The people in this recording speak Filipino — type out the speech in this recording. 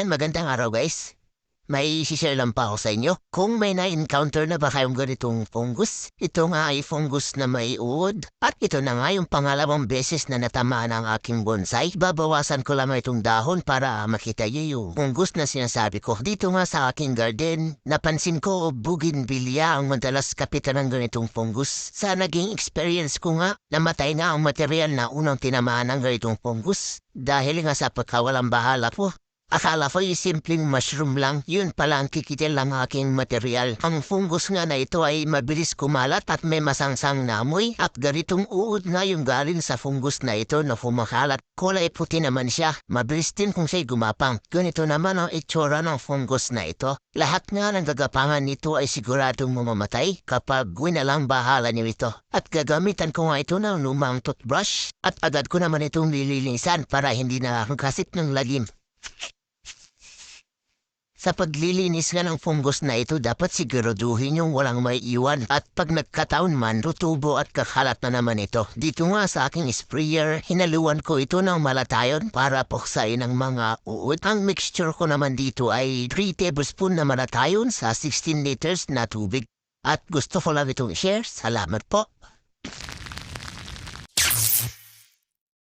Ayan, magandang araw guys. May share lang pa ako sa inyo. Kung may na-encounter na ba kayong ganitong fungus, ito nga ay fungus na may uod. At ito na nga yung pangalawang beses na natamaan ang aking bonsai. Babawasan ko lang itong dahon para makita niyo yung fungus na sinasabi ko. Dito nga sa aking garden, napansin ko bougainvillea ang madalas kapitan ng ganitong fungus. Sa naging experience ko nga, namatay na ang material na unang tinamaan ng ganitong fungus. Dahil nga sa pagkawalang bahala po, Akala ko yung simpleng mushroom lang, yun pala ang kikitil ng aking material. Ang fungus nga na ito ay mabilis kumalat at may masangsang na amoy at ganitong uod nga yung galing sa fungus na ito na kumakalat. Kulay puti naman siya, mabilis din kung siya'y gumapang. Ganito naman ang itsura ng fungus na ito. Lahat nga ng gagapangan nito ay siguradong mamamatay kapag winalang bahala niyo ito. At gagamitan ko nga ito ng lumang toothbrush at agad ko naman itong lilinisan para hindi na kasip ng lagim. Sa paglilinis nga ng fungus na ito, dapat siguraduhin yung walang may iwan. At pag nagkataon man, tutubo at kakalat na naman ito. Dito nga sa aking sprayer, hinaluan ko ito ng malatayon para puksain ang mga uod. Ang mixture ko naman dito ay 3 tablespoon na malatayon sa 16 liters na tubig. At gusto ko lang itong share. Salamat po.